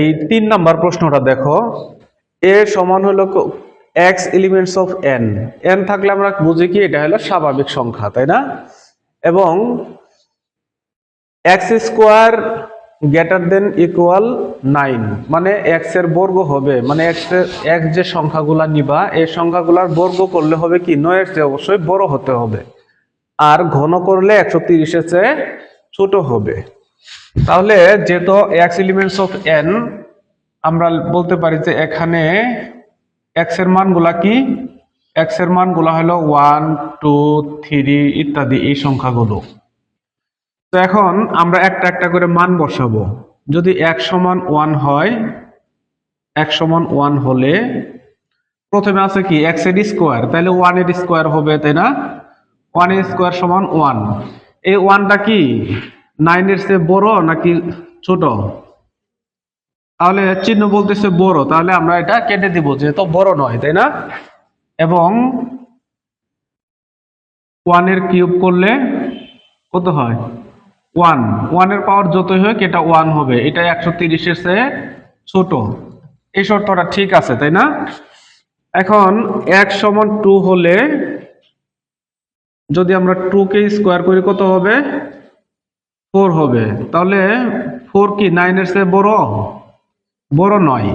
এই তিন নাম্বার প্রশ্নটা দেখো। এ সমান হলো x elements of N N থাকলে আমরা বুঝি কি, এটা হলো স্বাভাবিক সংখ্যা, তাই না? এবং x square greater than equal nine মানে এক্সের বর্গ হবে মানে এক্সের এক্স যে সংখ্যাগুলা নিবা, এই সংখ্যাগুলার বর্গ করলে হবে কি, নয়ের চেয়ে অবশ্যই বড় হতে হবে। আর ঘন করলে একশো তিরিশের চেয়ে ছোট হবে। তাহলে যেহেতু এক্স এলিমেন্টস অফ এন আমরা বলতে পারি যে এখানে এক্সের মানগুলা কি? এক্সের মানগুলা হলো ওয়ান টু থ্রি ইত্যাদি এই সংখ্যাগুলো। তো এখন আমরা একটা একটা করে মান বসাবো। যদি এক সমান ওয়ান হয়, এক সমান ওয়ান হলে প্রথমে আছে কি? এক্সের স্কোয়ার তাহলে ওয়ানের স্কোয়ার হবে, তাই না? ওয়ানের স্কোয়ার সমান ওয়ান এই ওয়ানটা কি? নাইনের চেয়ে বড় নাকি ছোট? তাহলে চিহ্ন বলতেছে বড়, তাহলে আমরা এটা কেটে দিব, যেহেতু বড় নয়, তাই না? এবং ওয়ানের কিউব করলে কত হয়? ওয়ান ওয়ানের পাওয়ার যতই হোক, এটা ওয়ান হবে, এটা একশো তিরিশের চেয়ে ছোট। এই শর্তটা ঠিক আছে, তাই না? এখন এক সমান টু হলে যদি আমরা টু কে স্কোয়ার করি, কত হবে? ফোর হবে। তাহলে ফোর কি নাইনের চেয়ে বড়? বড় নয়।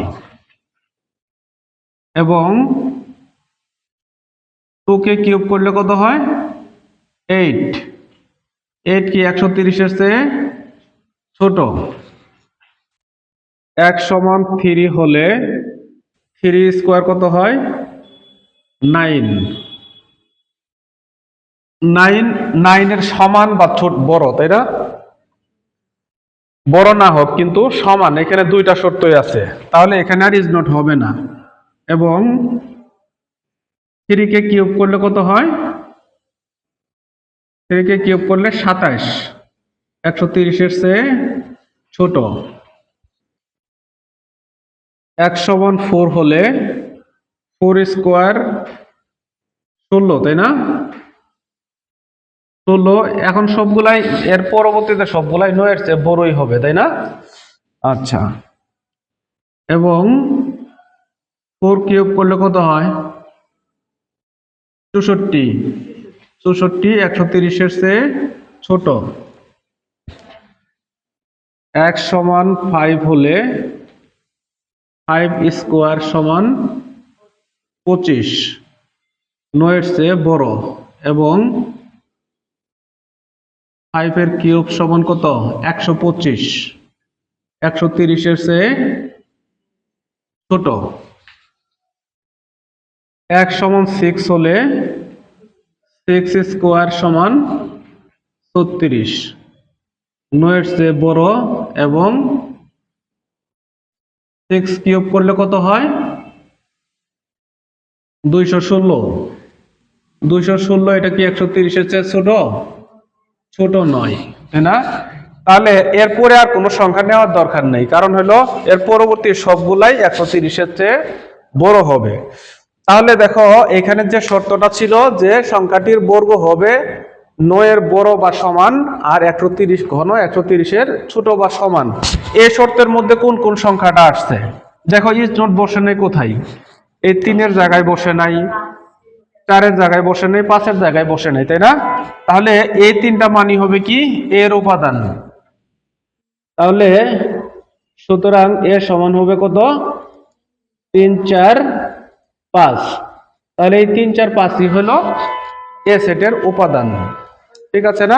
এবং টু কে কিউব করলে কত হয়? এইট এইট কি একশো তিরিশের চেয়ে ছোট? এক সমান থ্রি হলে থ্রি স্কোয়ার কত হয়? নাইন নাইন নাইনের সমান বা ছোট, বড়, তাই না? বড় না হোক, কিন্তু সমান, এখানে দুইটা শর্তই আছে। তাহলে এখানে আর ইজ নট হবে না। এবং থ্রিকে কিউব করলে কত হয়? থ্রিকে কিউব করলে সাতাশ একশো তিরিশের চেয়ে ছোট। একশো সমান ফোর হলে ফোর স্কোয়ার ষোলো, তাই না? ষোলো এখন সবগুলাই, এর পরবর্তীতে সবগুলাই নয়ের চেয়ে বড়ই হবে, তাই না? আচ্ছা। এবং ফোর কিউব করলে কত হয়? চৌষট্টি। চৌষট্টি একশো তিরিশের চেয়ে ছোট। এক সমান ফাইভ হলে ফাইভ স্কোয়ার সমান পঁচিশ। নয়ের চেয়ে বড়। এবং ফাইভের কিউব সমান কত? একশো পঁচিশ। একশো তিরিশের চেয়ে ছোট। এক সমান সিক্স হলে সিক্স স্কোয়ার সমান ছত্রিশ। নয়ের চেয়ে বড় এবং সিক্স কিউব করলে কত হয়? দুইশো ষোলো। দুইশো ষোলো এটা কি একশো তিরিশের চেয়ে ছোট? ছোট নয়। তাই না? তাহলে এরপরে আর কোনো সংখ্যা নেওয়ার দরকার নেই। কারণ হলো, এর পরবর্তী সবগুলাই একশো তিরিশের চেয়ে বড় হবে। তাহলে দেখো, এখানে যে শর্তটা ছিল যে সংখ্যাটির বর্গ হবে নয়ের বড় বা সমান আর একশো তিরিশ ঘন একশো তিরিশের ছোট বা সমান। এই শর্তের মধ্যে কোন কোন সংখ্যাটা আসছে? দেখো ইজ নোট বসে নেই কোথায়? এই তিনের জায়গায় বসে নাই। চারের জায়গায় বসে নেই পাঁচের জায়গায় বসে নেই, তাই না? তাহলে এই তিনটা মানি হবে কি? এর উপাদান। তাহলে সুতরাং এ সমান হবে কত? তিন, চার, পাঁচ। তাহলে এই তিন, চার, পাঁচই হলো এ সেটের উপাদান। ঠিক আছে না?